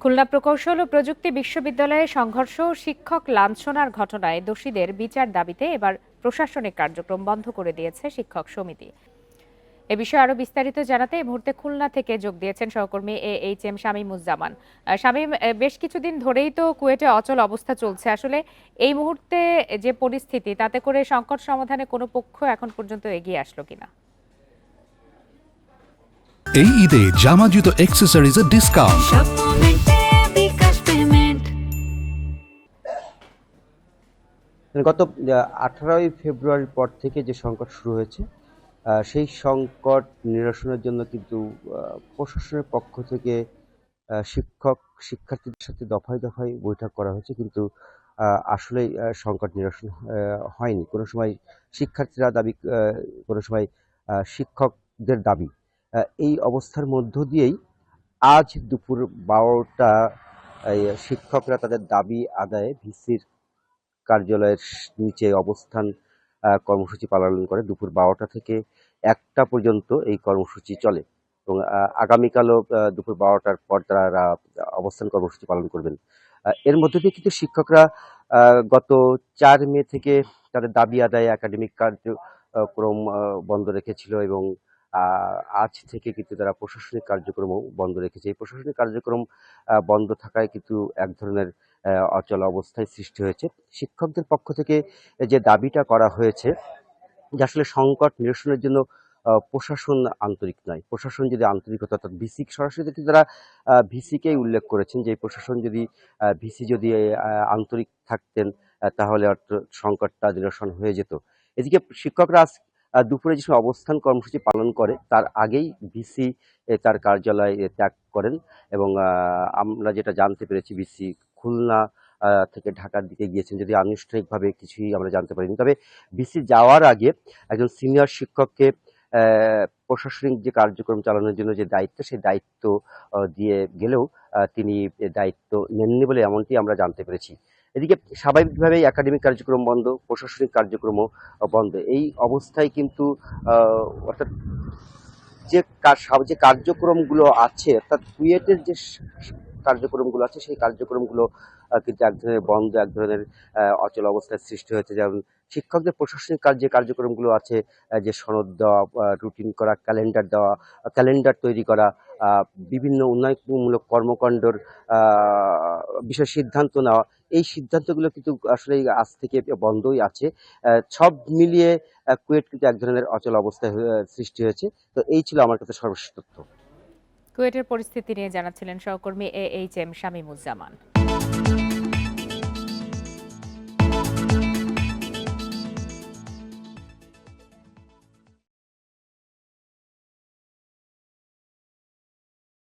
খুলনা প্রকৌশল ও প্রযুক্তি বিশ্ববিদ্যালয়ে সংঘর্ষ ও শিক্ষক লাঞ্ছনার ঘটনায় দোষীদের বিচার দাবিতে এবার প্রশাসনিক কার্যক্রম বন্ধ করে দিয়েছে শিক্ষক সমিতি। এ বিষয়ে আরও বিস্তারিত জানাতে এই মুহূর্তে খুলনা থেকে যোগ দিয়েছেন সহকর্মী এ এইচ এম শামীমুজ্জামান। আহ, শামীম বেশ কিছুদিন ধরেই তো কুয়েটে অচল অবস্থা চলছে। আসলে এই মুহূর্তে যে পরিস্থিতি তাতে করে সংকট সমাধানে কোনো পক্ষ এখন পর্যন্ত এগিয়ে আসলো কিনা? এই ঈদে জামা জুতো অ্যাক্সেসরিজের ডিসকাউন্ট পেমেন্ট গত আঠারোই ফেব্রুয়ারির পর থেকে যে সংকট শুরু হয়েছে সেই সংকট নিরসনের জন্য কিন্তু প্রশাসনের পক্ষ থেকে শিক্ষক শিক্ষার্থীদের সাথে দফায় দফায় বৈঠক করা হয়েছে কিন্তু আহ, আসলেই সংকট নিরসন হয়নি। কোনো সময় শিক্ষার্থীরা দাবি কোনো সময় শিক্ষকদের দাবি এই অবস্থার মধ্য দিয়েই আজ দুপুর বারোটা শিক্ষকরা তাদের দাবি আদায়ে ভিসির কার্যালয়ের নিচে অবস্থান কর্মসূচি পালন করে। দুপুর বারোটা থেকে একটা পর্যন্ত এই কর্মসূচি চলে এবং আগামীকালও দুপুর বারোটার পর তারা অবস্থান কর্মসূচি পালন করবেন। এর মধ্য দিয়ে কিন্তু শিক্ষকরা গত চার মে থেকে তাদের দাবি আদায়ে একাডেমিক কার্যক্রম বন্ধ রেখেছিল এবং আজ থেকে কিন্তু তারা প্রশাসনিক কার্যক্রমও বন্ধ রেখেছে। এই প্রশাসনিক কার্যক্রম বন্ধ থাকায় কিন্তু এক ধরনের অচল অবস্থায় সৃষ্টি হয়েছে। শিক্ষকদের পক্ষ থেকে যে দাবিটা করা হয়েছে, যে আসলে সংকট নিরসনের জন্য প্রশাসন আন্তরিক নয়। প্রশাসন যদি আন্তরিকতা, অর্থাৎ ভিসি, সরাসরি কিন্তু তারা ভিসিকেই উল্লেখ করেছেন যে প্রশাসন যদি ভিসি যদি আন্তরিক থাকতেন তাহলে সংকটটা নিরসন হয়ে যেত। এদিকে শিক্ষকরা দুপুরে যে অবস্থান কর্মসূচি পালন করে, তার আগেই ভিসি তার কার্যালয় ত্যাগ করেন এবং আমরা যেটা জানতে পেরেছি ভিসি খুলনা থেকে ঢাকার দিকে গিয়েছেন যদি আনুষ্ঠানিকভাবে কিছুই আমরা জানতে পারিনি। তবে ভিসি যাওয়ার আগে একজন সিনিয়র শিক্ষককে প্রশাসনিক যে কার্যক্রম চালানোর জন্য যে দায়িত্ব, সেই দায়িত্ব দিয়ে গেলেও তিনি দায়িত্ব নেননি বলে এমনটি আমরা জানতে পেরেছি। এদিকে স্বাভাবিকভাবেই একাডেমিক কার্যক্রম বন্ধ, প্রশাসনিক কার্যক্রমও বন্ধ। এই অবস্থায় কিন্তু অর্থাৎ যে যে কার্যক্রমগুলো আছে, অর্থাৎ কুয়েটের যে কার্যক্রমগুলো আছে, সেই কার্যক্রমগুলো কিন্তু এক ধরনের বন্ধ, এক ধরনের অচল অবস্থার সৃষ্টি হয়েছে। যেমন শিক্ষকদের প্রশাসনিক কাজ, যে কার্যক্রমগুলো আছে যে সনদ দেওয়া রুটিন করা ক্যালেন্ডার দেওয়া ক্যালেন্ডার তৈরি করা বিভিন্ন উন্নয়নমূলক কর্মকাণ্ডর বিষয়ে সিদ্ধান্ত নেওয়া, এই সিদ্ধান্তগুলো কিন্তু আসলে আজ থেকে বন্ধই আছে। সব মিলিয়ে কুয়েট কিন্তু এক ধরনের অচল অবস্থায় সৃষ্টি হয়েছে। তো এই ছিল আমার কাছে সর্বশেষ তথ্য। কুয়েটের পরিস্থিতি নিয়ে জানাচ্ছিলেন সহকর্মী এ এইচ এম শামীমুজ্জামান।